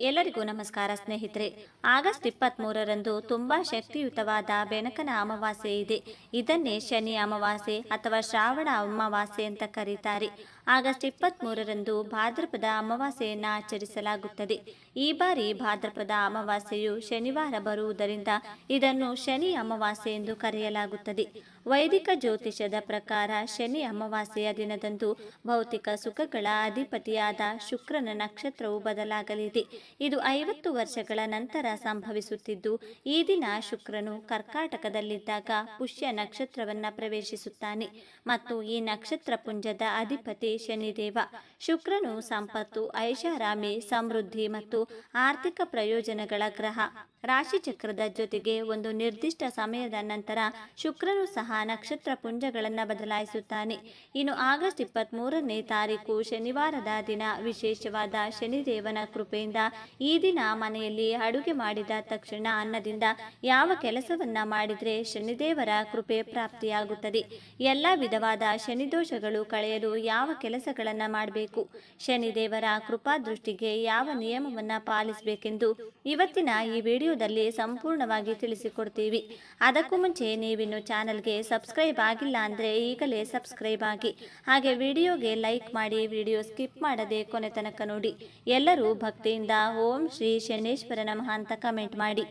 ಎಲ್ಲರಿಗೂ ನಮಸ್ಕಾರ ಸ್ನೇಹಿತರೆ. ಆಗಸ್ಟ್ ಇಪ್ಪತ್ತ್ಮೂರರಂದು ತುಂಬ ಶಕ್ತಿಯುತವಾದ ಬೆನಕನ ಅಮಾವಾಸ್ಯೆ ಇದೆ. ಇದನ್ನೇ ಶನಿ ಅಮಾವಾಸ್ಯೆ ಅಥವಾ ಶ್ರಾವಣ ಅಮಾವಾಸ್ಯೆ ಅಂತ ಕರೀತಾರೆ. ಆಗಸ್ಟ್ ಇಪ್ಪತ್ತ್ಮೂರರಂದು ಭಾದ್ರಪದ ಅಮಾವಾಸ್ಯೆಯನ್ನು ಆಚರಿಸಲಾಗುತ್ತದೆ. ಈ ಬಾರಿ ಭಾದ್ರಪದ ಅಮಾವಾಸ್ಯೆಯು ಶನಿವಾರ ಬರುವುದರಿಂದ ಇದನ್ನು ಶನಿ ಅಮಾವಾಸ್ಯೆ ಎಂದು ಕರೆಯಲಾಗುತ್ತದೆ. ವೈದಿಕ ಜ್ಯೋತಿಷದ ಪ್ರಕಾರ ಶನಿ ಅಮಾವಾಸ್ಯೆಯ ದಿನದಂದು ಭೌತಿಕ ಸುಖಗಳ ಅಧಿಪತಿಯಾದ ಶುಕ್ರನ ನಕ್ಷತ್ರವು ಬದಲಾಗಲಿದೆ. ಇದು ಐವತ್ತು ವರ್ಷಗಳ ನಂತರ ಸಂಭವಿಸುತ್ತಿದ್ದು, ಈ ದಿನ ಶುಕ್ರನು ಕರ್ಕಾಟಕದಲ್ಲಿದ್ದಾಗ ಪುಷ್ಯ ನಕ್ಷತ್ರವನ್ನು ಪ್ರವೇಶಿಸುತ್ತಾನೆ. ಮತ್ತು ಈ ನಕ್ಷತ್ರ ಪುಂಜದ ಅಧಿಪತಿ ಶನಿದೇವ ಶುಕ್ರನು ಸಂಪತ್ತು, ಐಷಾರಾಮಿ, ಸಮೃದ್ಧಿ ಮತ್ತು ಆರ್ಥಿಕ ಪ್ರಯೋಜನಗಳ ಗ್ರಹ. ರಾಶಿಚಕ್ರದ ಜೊತೆಗೆ ಒಂದು ನಿರ್ದಿಷ್ಟ ಸಮಯದ ನಂತರ ಶುಕ್ರನು ಸಹ ನಕ್ಷತ್ರ ಪುಂಜಗಳನ್ನು ಬದಲಾಯಿಸುತ್ತಾನೆ. ಇನ್ನು ಆಗಸ್ಟ್ ಇಪ್ಪತ್ತ್ ಮೂರನೇ ತಾರೀಕು ಶನಿವಾರದ ದಿನ ವಿಶೇಷವಾದ ಶನಿದೇವನ ಕೃಪೆಯಿಂದ ಈ ದಿನ ಮನೆಯಲ್ಲಿ ಅಡುಗೆ ಮಾಡಿದ ತಕ್ಷಣ ಅನ್ನದಿಂದ ಯಾವ ಕೆಲಸವನ್ನ ಮಾಡಿದರೆ ಶನಿದೇವರ ಕೃಪೆ ಪ್ರಾಪ್ತಿಯಾಗುತ್ತದೆ. ಎಲ್ಲ ವಿಧವಾದ ಶನಿದೋಷಗಳು ಕಳೆಯಲು ಯಾವ ಕೆಲಸಗಳನ್ನು ಮಾಡಬೇಕು. ಶನಿದೇವರ ಕೃಪಾ ದೃಷ್ಟಿಗೆ ಯಾವ ನಿಯಮವನ್ನು ಪಾಲಿಸಬೇಕೆಂದು ಇವತ್ತಿನ ಈ ವಿಡಿಯೋದಲ್ಲಿ ಸಂಪೂರ್ಣವಾಗಿ ತಿಳಿಸಿಕೊಡ್ತೀವಿ. ಅದಕ್ಕೂ ಮುಂಚೆ ನೀವಿನ್ನು ಚಾನಲ್ಗೆ ಸಬ್ಸ್ಕ್ರೈಬ್ ಆಗಿಲ್ಲ ಅಂದರೆ ಈಗಲೇ ಸಬ್ಸ್ಕ್ರೈಬ್ ಆಗಿ. ಹಾಗೆ ವಿಡಿಯೋಗೆ ಲೈಕ್ ಮಾಡಿ ವಿಡಿಯೋ ಸ್ಕಿಪ್ ಮಾಡದೆ ಕೊನೆ ತನಕ ನೋಡಿ. ಎಲ್ಲರೂ ಭಕ್ತಿಯಿಂದ ಓಂ ಶ್ರೀ ಶನೇಶ್ವರ ನಮಃ ಅಂತ ಕಮೆಂಟ್ ಮಾಡಿ.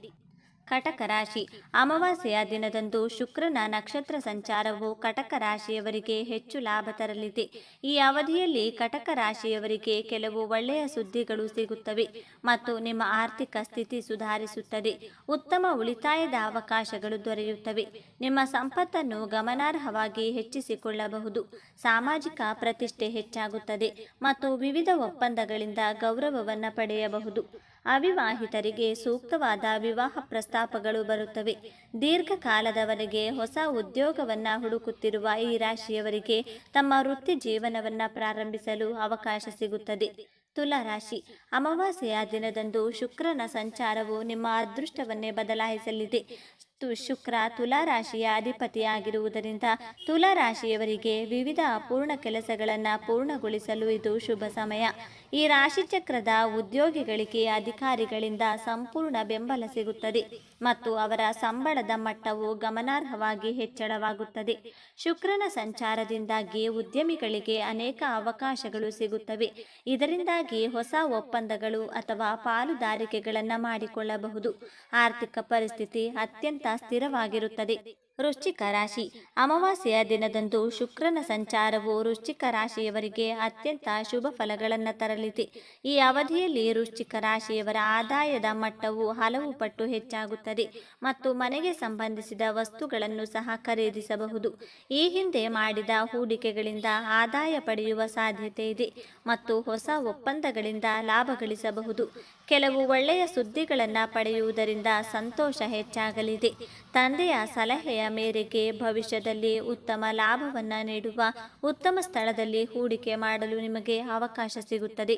ಕಟಕ ರಾಶಿ. ಅಮಾವಾಸ್ಯೆಯ ದಿನದಂದು ಶುಕ್ರನ ನಕ್ಷತ್ರ ಸಂಚಾರವು ಕಟಕ ರಾಶಿಯವರಿಗೆ ಹೆಚ್ಚು ಲಾಭ ತರಲಿದೆ. ಈ ಅವಧಿಯಲ್ಲಿ ಕಟಕ ರಾಶಿಯವರಿಗೆ ಕೆಲವು ಒಳ್ಳೆಯ ಸುದ್ದಿಗಳು ಸಿಗುತ್ತವೆ ಮತ್ತು ನಿಮ್ಮ ಆರ್ಥಿಕ ಸ್ಥಿತಿ ಸುಧಾರಿಸುತ್ತದೆ. ಉತ್ತಮ ಉಳಿತಾಯದ ಅವಕಾಶಗಳು ದೊರೆಯುತ್ತವೆ. ನಿಮ್ಮ ಸಂಪತ್ತನ್ನು ಗಮನಾರ್ಹವಾಗಿ ಹೆಚ್ಚಿಸಿಕೊಳ್ಳಬಹುದು. ಸಾಮಾಜಿಕ ಪ್ರತಿಷ್ಠೆ ಹೆಚ್ಚಾಗುತ್ತದೆ ಮತ್ತು ವಿವಿಧ ಒಪ್ಪಂದಗಳಿಂದ ಗೌರವವನ್ನು ಪಡೆಯಬಹುದು. ಅವಿವಾಹಿತರಿಗೆ ಸೂಕ್ತವಾದ ವಿವಾಹ ಪ್ರಸ್ತಾಪಗಳು ಬರುತ್ತವೆ. ದೀರ್ಘಕಾಲದವರೆಗೆ ಹೊಸ ಉದ್ಯೋಗವನ್ನು ಹುಡುಕುತ್ತಿರುವ ಈ ರಾಶಿಯವರಿಗೆ ತಮ್ಮ ವೃತ್ತಿ ಜೀವನವನ್ನು ಪ್ರಾರಂಭಿಸಲು ಅವಕಾಶ ಸಿಗುತ್ತದೆ. ತುಲಾ ರಾಶಿ, ಅಮಾವಾಸ್ಯೆಯ ದಿನದಂದು ಶುಕ್ರನ ಸಂಚಾರವು ನಿಮ್ಮ ಅದೃಷ್ಟವನ್ನೇ ಬದಲಾಯಿಸಲಿದೆ. ಶುಕ್ರ ತುಲಾ ರಾಶಿಯ ಅಧಿಪತಿಯಾಗಿರುವುದರಿಂದ ತುಲಾ ರಾಶಿಯವರಿಗೆ ವಿವಿಧ ಅಪೂರ್ಣ ಕೆಲಸಗಳನ್ನು ಪೂರ್ಣಗೊಳಿಸಲು ಇದು ಶುಭ ಸಮಯ. ಈ ರಾಶಿಚಕ್ರದ ಉದ್ಯೋಗಿಗಳಿಗೆ ಅಧಿಕಾರಿಗಳಿಂದ ಸಂಪೂರ್ಣ ಬೆಂಬಲ ಸಿಗುತ್ತದೆ ಮತ್ತು ಅವರ ಸಂಬಳದ ಮಟ್ಟವು ಗಮನಾರ್ಹವಾಗಿ ಹೆಚ್ಚಳವಾಗುತ್ತದೆ. ಶುಕ್ರನ ಸಂಚಾರದಿಂದಾಗಿ ಉದ್ಯಮಿಗಳಿಗೆ ಅನೇಕ ಅವಕಾಶಗಳು ಸಿಗುತ್ತವೆ. ಇದರಿಂದಾಗಿ ಹೊಸ ಒಪ್ಪಂದಗಳು ಅಥವಾ ಪಾಲುದಾರಿಕೆಗಳನ್ನು ಮಾಡಿಕೊಳ್ಳಬಹುದು. ಆರ್ಥಿಕ ಪರಿಸ್ಥಿತಿ ಅತ್ಯಂತ ಸ್ಥಿರವಾಗಿರುತ್ತದೆ. ವೃಶ್ಚಿಕ ರಾಶಿ. ಅಮಾವಾಸ್ಯೆಯ ದಿನದಂದು ಶುಕ್ರನ ಸಂಚಾರವು ವೃಶ್ಚಿಕ ರಾಶಿಯವರಿಗೆ ಅತ್ಯಂತ ಶುಭ ಫಲಗಳನ್ನು ತರಲಿದೆ. ಈ ಅವಧಿಯಲ್ಲಿ ವೃಶ್ಚಿಕ ರಾಶಿಯವರ ಆದಾಯದ ಮಟ್ಟವು ಹಲವು ಪಟ್ಟು ಹೆಚ್ಚಾಗುತ್ತದೆ ಮತ್ತು ಮನೆಗೆ ಸಂಬಂಧಿಸಿದ ವಸ್ತುಗಳನ್ನು ಸಹ ಖರೀದಿಸಬಹುದು. ಈ ಹಿಂದೆ ಮಾಡಿದ ಹೂಡಿಕೆಗಳಿಂದ ಆದಾಯ ಪಡೆಯುವ ಸಾಧ್ಯತೆ ಇದೆ ಮತ್ತು ಹೊಸ ಒಪ್ಪಂದಗಳಿಂದ ಲಾಭ ಗಳಿಸಬಹುದು. ಕೆಲವು ಒಳ್ಳೆಯ ಸುದ್ದಿಗಳನ್ನು ಪಡೆಯುವುದರಿಂದ ಸಂತೋಷ ಹೆಚ್ಚಾಗಲಿದೆ. ತಂದೆಯ ಸಲಹೆಯ ಮೇರೆಗೆ ಭವಿಷ್ಯದಲ್ಲಿ ಉತ್ತಮ ಲಾಭವನ್ನು ನೀಡುವ ಉತ್ತಮ ಸ್ಥಳದಲ್ಲಿ ಹೂಡಿಕೆ ಮಾಡಲು ನಿಮಗೆ ಅವಕಾಶ ಸಿಗುತ್ತದೆ.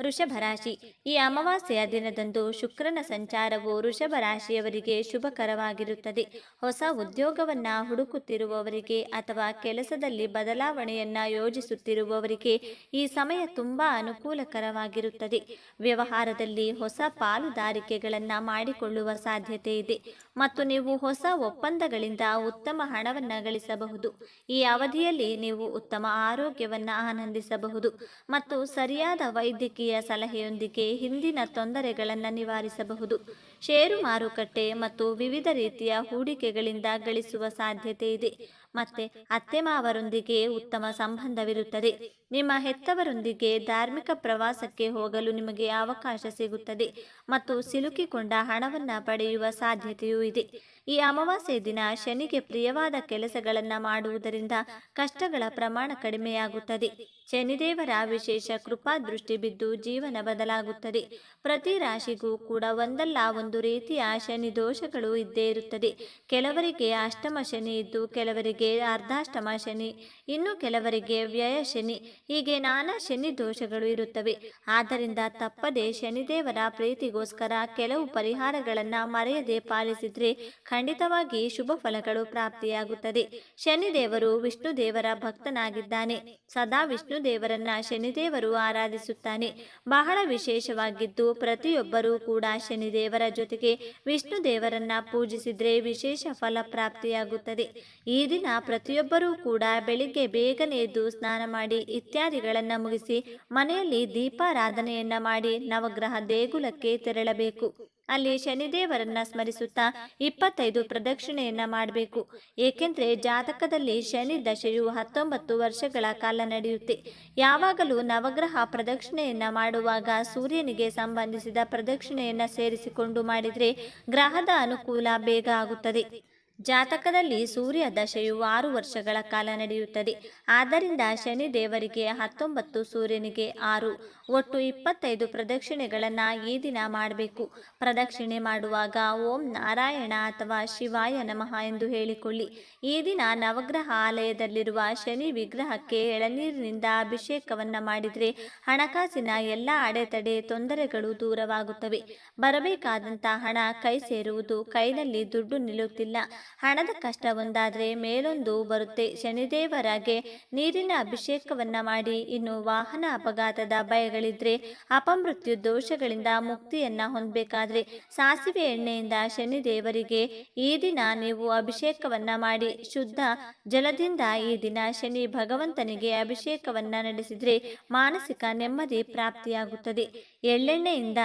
ವೃಷಭ ರಾಶಿ ಈ ಅಮಾವಾಸ್ಯೆಯ ದಿನದಂದು ಶುಕ್ರನ ಸಂಚಾರವು ವೃಷಭ ರಾಶಿಯವರಿಗೆ ಶುಭಕರವಾಗಿರುತ್ತದೆ. ಹೊಸ ಉದ್ಯೋಗವನ್ನ ಹುಡುಕುತ್ತಿರುವವರಿಗೆ ಅಥವಾ ಕೆಲಸದಲ್ಲಿ ಬದಲಾವಣೆಯನ್ನು ಯೋಜಿಸುತ್ತಿರುವವರಿಗೆ ಈ ಸಮಯ ತುಂಬಾ ಅನುಕೂಲಕರವಾಗಿರುತ್ತದೆ. ವ್ಯವಹಾರದಲ್ಲಿ ಹೊಸ ಪಾಲುದಾರಿಕೆಗಳನ್ನು ಮಾಡಿಕೊಳ್ಳುವ ಸಾಧ್ಯತೆ ಇದೆ. ಮತ್ತು ನೀವು ಹೊಸ ಒಪ್ಪಂದಗಳಿಂದ ಉತ್ತಮ ಹಣವನ್ನು ಗಳಿಸಬಹುದು. ಈ ಅವಧಿಯಲ್ಲಿ ನೀವು ಉತ್ತಮ ಆರೋಗ್ಯವನ್ನು ಆನಂದಿಸಬಹುದು. ಮತ್ತು ಸರಿಯಾದ ವೈದ್ಯಕೀಯ ಸಲಹೆಯೊಂದಿಗೆ ಹಿಂದಿನ ತೊಂದರೆಗಳನ್ನು ನಿವಾರಿಸಬಹುದು. ಷೇರು ಮಾರುಕಟ್ಟೆ ಮತ್ತು ವಿವಿಧ ರೀತಿಯ ಹೂಡಿಕೆಗಳಿಂದ ಗಳಿಸುವ ಸಾಧ್ಯತೆ ಇದೆ. ಮತ್ತೆ ಅತ್ತೆ ಮಾವರೊಂದಿಗೆ ಉತ್ತಮ ಸಂಬಂಧವಿರುತ್ತದೆ. ನಿಮ್ಮ ಹೆತ್ತವರೊಂದಿಗೆ ಧಾರ್ಮಿಕ ಪ್ರವಾಸಕ್ಕೆ ಹೋಗಲು ನಿಮಗೆ ಅವಕಾಶ ಸಿಗುತ್ತದೆ ಮತ್ತು ಸಿಲುಕಿಕೊಂಡ ಹಣವನ್ನು ಪಡೆಯುವ ಸಾಧ್ಯತೆಯೂ ಇದೆ. ಈ ಅಮಾವಾಸ್ಯೆ ದಿನ ಶನಿಗೆ ಪ್ರಿಯವಾದ ಕೆಲಸಗಳನ್ನು ಮಾಡುವುದರಿಂದ ಕಷ್ಟಗಳ ಪ್ರಮಾಣ ಕಡಿಮೆಯಾಗುತ್ತದೆ. ಶನಿದೇವರ ವಿಶೇಷ ಕೃಪಾ ದೃಷ್ಟಿ ಬಿದ್ದು ಜೀವನ ಬದಲಾಗುತ್ತದೆ. ಪ್ರತಿ ರಾಶಿಗೂ ಕೂಡ ಒಂದಲ್ಲ ಒಂದು ರೀತಿಯ ಶನಿ ದೋಷಗಳು ಇದ್ದೇ ಇರುತ್ತದೆ. ಕೆಲವರಿಗೆ ಅಷ್ಟಮ ಶನಿ ಇದ್ದು, ಕೆಲವರಿಗೆ ಕೆಲವರಿಗೆ ಅರ್ಧಾಷ್ಟಮ ಶನಿ, ಇನ್ನು ಕೆಲವರಿಗೆ ವ್ಯಯ ಶನಿ, ಹೀಗೆ ನಾನಾ ಶನಿ ದೋಷಗಳು ಇರುತ್ತವೆ. ಆದ್ದರಿಂದ ತಪ್ಪದೆ ಶನಿದೇವರ ಪ್ರೀತಿಗೋಸ್ಕರ ಕೆಲವು ಪರಿಹಾರಗಳನ್ನು ಮರೆಯದೆ ಪಾಲಿಸಿದರೆ ಖಂಡಿತವಾಗಿ ಶುಭ ಫಲಗಳು ಪ್ರಾಪ್ತಿಯಾಗುತ್ತದೆ. ಶನಿದೇವರು ವಿಷ್ಣು ದೇವರ ಭಕ್ತನಾಗಿದ್ದಾನೆ. ಸದಾ ವಿಷ್ಣು ದೇವರನ್ನ ಶನಿದೇವರು ಆರಾಧಿಸುತ್ತಾನೆ. ಬಹಳ ವಿಶೇಷವಾಗಿದ್ದು ಪ್ರತಿಯೊಬ್ಬರೂ ಕೂಡ ಶನಿದೇವರ ಜೊತೆಗೆ ವಿಷ್ಣು ದೇವರನ್ನ ಪೂಜಿಸಿದ್ರೆ ವಿಶೇಷ ಫಲ ಪ್ರಾಪ್ತಿಯಾಗುತ್ತದೆ. ಈ ದಿನ ಪ್ರತಿಯೊಬ್ಬರೂ ಕೂಡ ಬೆಳಿಗ್ಗೆ ಬೇಗನೆ ಎದ್ದು ಸ್ನಾನ ಮಾಡಿ ಇತ್ಯಾದಿಗಳನ್ನು ಮುಗಿಸಿ ಮನೆಯಲ್ಲಿ ದೀಪಾರಾಧನೆಯನ್ನ ಮಾಡಿ ನವಗ್ರಹ ದೇಗುಲಕ್ಕೆ ತೆರಳಬೇಕು. ಅಲ್ಲಿ ಶನಿದೇವರನ್ನ ಸ್ಮರಿಸುತ್ತಾ ಇಪ್ಪತ್ತೈದು ಪ್ರದಕ್ಷಿಣೆಯನ್ನ ಮಾಡಬೇಕು. ಏಕೆಂದರೆ ಜಾತಕದಲ್ಲಿ ಶನಿ ದಶೆಯು ಹತ್ತೊಂಬತ್ತು ವರ್ಷಗಳ ಕಾಲ ನಡೆಯುತ್ತೆ. ಯಾವಾಗಲೂ ನವಗ್ರಹ ಪ್ರದಕ್ಷಿಣೆಯನ್ನ ಮಾಡುವಾಗ ಸೂರ್ಯನಿಗೆ ಸಂಬಂಧಿಸಿದ ಪ್ರದಕ್ಷಿಣೆಯನ್ನ ಸೇರಿಸಿಕೊಂಡು ಮಾಡಿದರೆ ಗ್ರಹದ ಅನುಕೂಲ ಬೇಗ ಆಗುತ್ತದೆ. ಜಾತಕದಲ್ಲಿ ಸೂರ್ಯ ದಶೆಯು ಆರು ವರ್ಷಗಳ ಕಾಲ ನಡೆಯುತ್ತದೆ. ಆದ್ದರಿಂದ ಶನಿ ದೇವರಿಗೆ ಹತ್ತೊಂಬತ್ತು, ಸೂರ್ಯನಿಗೆ ಆರು. ಒಟ್ಟು ಇಪ್ಪತ್ತೈದು ಪ್ರದಕ್ಷಿಣೆಗಳನ್ನು ಈ ದಿನ ಮಾಡಬೇಕು. ಪ್ರದಕ್ಷಿಣೆ ಮಾಡುವಾಗ ಓಂ ನಾರಾಯಣ ಅಥವಾ ಶಿವಾಯ ನಮಃ ಎಂದು ಹೇಳಿಕೊಳ್ಳಿ. ಈ ದಿನ ನವಗ್ರಹ ಆಲಯದಲ್ಲಿರುವ ಶನಿ ವಿಗ್ರಹಕ್ಕೆ ಎಳನೀರಿನಿಂದ ಅಭಿಷೇಕವನ್ನು ಮಾಡಿದರೆ ಹಣಕಾಸಿನ ಎಲ್ಲ ಅಡೆತಡೆ ತೊಂದರೆಗಳು ದೂರವಾಗುತ್ತವೆ. ಬರಬೇಕಾದಂಥ ಹಣ ಕೈ ಸೇರುವುದು ಕೈನಲ್ಲಿ ದುಡ್ಡು ನಿಲ್ಲುತ್ತಿಲ್ಲ. ಹಣದ ಕಷ್ಟ ಒಂದಾದರೆ ಮೇಲೊಂದು ಬರುತ್ತೆ. ಶನಿದೇವರಾಗೆ ನೀರಿನ ಅಭಿಷೇಕವನ್ನ ಮಾಡಿ. ಇನ್ನು ವಾಹನ ಅಪಘಾತದ ಭಯಗಳಿದ್ರೆ ಅಪಮೃತ್ಯು ದೋಷಗಳಿಂದ ಮುಕ್ತಿಯನ್ನ ಹೊಂದಬೇಕಾದ್ರೆ ಸಾಸಿವೆ ಎಣ್ಣೆಯಿಂದ ಶನಿದೇವರಿಗೆ ಈ ದಿನ ನೀವು ಅಭಿಷೇಕವನ್ನ ಮಾಡಿ. ಶುದ್ಧ ಜಲದಿಂದ ಈ ದಿನ ಶನಿ ಭಗವಂತನಿಗೆ ಅಭಿಷೇಕವನ್ನ ನಡೆಸಿದ್ರೆ ಮಾನಸಿಕ ನೆಮ್ಮದಿ ಪ್ರಾಪ್ತಿಯಾಗುತ್ತದೆ. ಎಳ್ಳೆಣ್ಣೆಯಿಂದ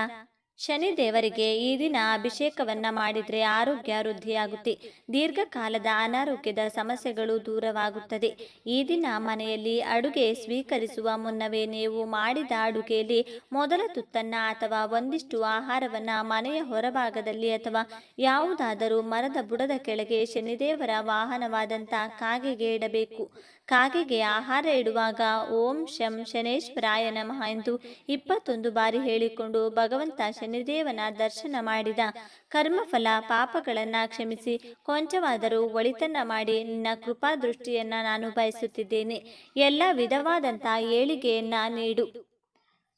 ಶನಿ ದೇವರಿಗೆ ಈ ದಿನ ಅಭಿಷೇಕವನ್ನ ಮಾಡಿದ್ರೆ ಆರೋಗ್ಯ ವೃದ್ಧಿಯಾಗುತ್ತೆ. ದೀರ್ಘಕಾಲದ ಅನಾರೋಗ್ಯದ ಸಮಸ್ಯೆಗಳು ದೂರವಾಗುತ್ತದೆ. ಈ ದಿನ ಮನೆಯಲ್ಲಿ ಅಡುಗೆ ಸ್ವೀಕರಿಸುವ ಮುನ್ನವೇ ನೀವು ಮಾಡಿದ ಅಡುಗೆಯಲ್ಲಿ ಮೊದಲ ತುತ್ತನ್ನ ಅಥವಾ ಒಂದಿಷ್ಟು ಆಹಾರವನ್ನ ಮನೆಯ ಹೊರಭಾಗದಲ್ಲಿ ಅಥವಾ ಯಾವುದಾದರೂ ಮರದ ಬುಡದ ಕೆಳಗೆ ಶನಿದೇವರ ವಾಹನವಾದಂಥ ಕಾಗೆಗೆ ಇಡಬೇಕು. ಕಾಗೆಗೆ ಆಹಾರ ಇಡುವಾಗ ಓಂ ಶಂ ಶನೇಶ್ವರಾಯ ನಮಃ ಎಂದು ಇಪ್ಪತ್ತೊಂದು ಬಾರಿ ಹೇಳಿಕೊಂಡು ಭಗವಂತ ಶನಿದೇವನ ದರ್ಶನ ಮಾಡಿದ. ಕರ್ಮಫಲ ಪಾಪಗಳನ್ನು ಕ್ಷಮಿಸಿ. ಕೊಂಚವಾದರೂ ಒಳಿತನ್ನ ಮಾಡಿ. ನಿನ್ನ ಕೃಪಾ ದೃಷ್ಟಿಯನ್ನ ನಾನು ಬಯಸುತ್ತಿದ್ದೇನೆ. ಎಲ್ಲ ವಿಧವಾದಂಥ ಏಳಿಗೆಯನ್ನ ನೀಡು.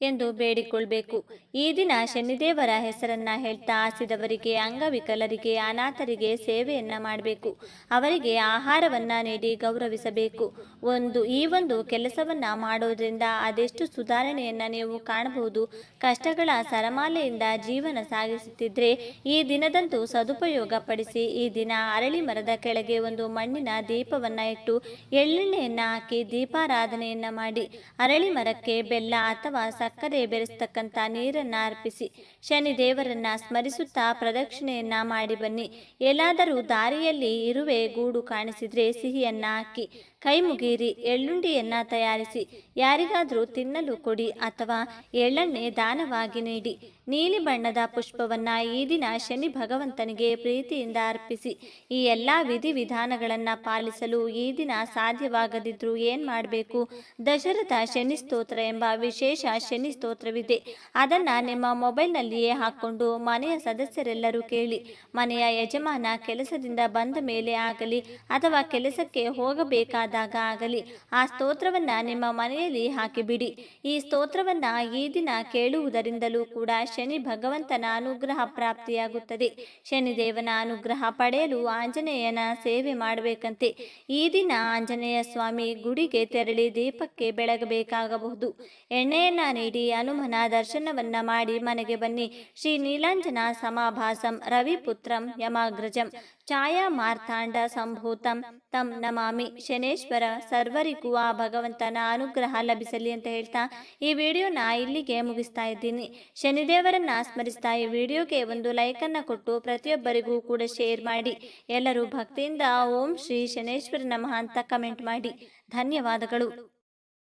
ಎಂದು ಬೇಡಿಕೊಳ್ಬೇಕು. ಈ ದಿನ ಶನಿದೇವರ ಹೆಸರನ್ನ ಹೇಳ್ತಾ ಹಸಿದವರಿಗೆ ಅಂಗವಿಕಲರಿಗೆ, ಅನಾಥರಿಗೆ ಸೇವೆಯನ್ನ ಮಾಡಬೇಕು. ಅವರಿಗೆ ಆಹಾರವನ್ನ ನೀಡಿ ಗೌರವಿಸಬೇಕು. ಒಂದು, ಈ ಒಂದು ಕೆಲಸವನ್ನ ಮಾಡೋದ್ರಿಂದ ಅದೆಷ್ಟು ಸುಧಾರಣೆಯನ್ನ ನೀವು ಕಾಣಬಹುದು, ಕಷ್ಟಗಳ ಸರಮಾಲೆಯಿಂದ ಜೀವನ ಸಾಗಿಸುತ್ತಿದ್ರೆ ಈ ದಿನದಂತೂ ಸದುಪಯೋಗ ಪಡಿಸಿ ಈ ದಿನ ಅರಳಿ ಮರದ ಕೆಳಗೆ ಒಂದು ಮಣ್ಣಿನ ದೀಪವನ್ನ ಇಟ್ಟು ಎಳ್ಳೆಣ್ಣೆಯನ್ನ ಹಾಕಿ ದೀಪಾರಾಧನೆಯನ್ನ ಮಾಡಿ, ಅರಳಿ ಮರಕ್ಕೆ ಬೆಲ್ಲ ಅಥವಾ ಸಕ್ಕರೆ ಬೆರೆಸ್ತಕ್ಕಂಥ ನೀರನ್ನು ಅರ್ಪಿಸಿ ಶನಿ ದೇವರನ್ನ ಸ್ಮರಿಸುತ್ತಾ ಪ್ರದಕ್ಷಿಣೆಯನ್ನ ಮಾಡಿ ಬನ್ನಿ. ಎಲ್ಲಾದರೂ ದಾರಿಯಲ್ಲಿ ಇರುವೆ ಗೂಡು ಕಾಣಿಸಿದ್ರೆ ಸಿಹಿಯನ್ನ ಹಾಕಿ ಕೈ ಮುಗೀರಿ ಎಳ್ಳುಂಡಿಯನ್ನ ತಯಾರಿಸಿ, ಯಾರಿಗಾದರೂ ತಿನ್ನಲು ಕೊಡಿ ಅಥವಾ ಎಳ್ಳೆಣ್ಣೆ ದಾನವಾಗಿ ನೀಡಿ. ನೀಲಿ ಬಣ್ಣದ ಪುಷ್ಪವನ್ನು ಈ ದಿನ ಶನಿ ಭಗವಂತನಿಗೆ ಪ್ರೀತಿಯಿಂದ ಅರ್ಪಿಸಿ. ಈ ಎಲ್ಲ ವಿಧಿವಿಧಾನಗಳನ್ನು ಪಾಲಿಸಲು ಈ ದಿನ ಸಾಧ್ಯವಾಗದಿದ್ರೂ ಏನು ಮಾಡಬೇಕು? ದಶರಥ ಶನಿ ಸ್ತೋತ್ರ ಎಂಬ ವಿಶೇಷ ಶನಿ ಸ್ತೋತ್ರವಿದೆ. ಅದನ್ನು ನಿಮ್ಮ ಮೊಬೈಲ್ನಲ್ಲಿಯೇ ಹಾಕ್ಕೊಂಡು ಮನೆಯ ಸದಸ್ಯರೆಲ್ಲರೂ ಕೇಳಿ. ಮನೆಯ ಯಜಮಾನ ಕೆಲಸದಿಂದ ಬಂದ ಮೇಲೆ ಆಗಲಿ ಅಥವಾ ಕೆಲಸಕ್ಕೆ ಹೋಗಬೇಕಾದಾಗ ಆಗಲಿ, ಆ ಸ್ತೋತ್ರವನ್ನು ನಿಮ್ಮ ಮನೆಯಲ್ಲಿ ಹಾಕಿಬಿಡಿ. ಈ ಸ್ತೋತ್ರವನ್ನು ಈ ದಿನ ಕೇಳುವುದರಿಂದಲೂ ಕೂಡ ಶನಿ ಭಗವಂತನ ಅನುಗ್ರಹ ಪ್ರಾಪ್ತಿಯಾಗುತ್ತದೆ. ಶನಿದೇವನ ಅನುಗ್ರಹ ಪಡೆಯಲು ಆಂಜನೇಯನ ಸೇವೆ ಮಾಡಬೇಕಂತೆ. ಈ ದಿನ ಆಂಜನೇಯ ಸ್ವಾಮಿ ಗುಡಿಗೆ ತೆರಳಿ ದೀಪಕ್ಕೆ ಬೆಳಗಬೇಕಾಗಬಹುದು. ಎಣ್ಣೆಯನ್ನ ನೀಡಿ ಹನುಮನ ದರ್ಶನವನ್ನ ಮಾಡಿ ಮನೆಗೆ ಬನ್ನಿ. ಶ್ರೀ ನೀಲಾಂಜನ ಸಮಾಭಾಸಂ ರವಿಪುತ್ರಂ ಯಮಾಗ್ರಜಂ. ಛಾಯಾ ಮಾರ್ತಾಂಡ ಸಂಭೂತಂ. ತಂ ನಮಾಮಿ ಶನೇಶ್ವರ ಸರ್ವರಿಗೂ ಆ ಭಗವಂತನ ಅನುಗ್ರಹ ಲಭಿಸಲಿ ಅಂತ ಹೇಳ್ತಾ ಈ ವಿಡಿಯೋ ನಾ ಇಲ್ಲಿಗೆ ಮುಗಿಸ್ತಾ ಇದ್ದೀನಿ. ಶನಿದೇವರನ್ನ ಸ್ಮರಿಸ್ತಾ ಈ ವಿಡಿಯೋಗೆ ಒಂದು ಲೈಕನ್ನು ಕೊಟ್ಟು ಪ್ರತಿಯೊಬ್ಬರಿಗೂ ಕೂಡ ಶೇರ್ ಮಾಡಿ. ಎಲ್ಲರೂ ಭಕ್ತಿಯಿಂದ ಓಂ ಶ್ರೀ ಶನೇಶ್ವರ ನಮಃ ಅಂತ ಕಮೆಂಟ್ ಮಾಡಿ. ಧನ್ಯವಾದಗಳು.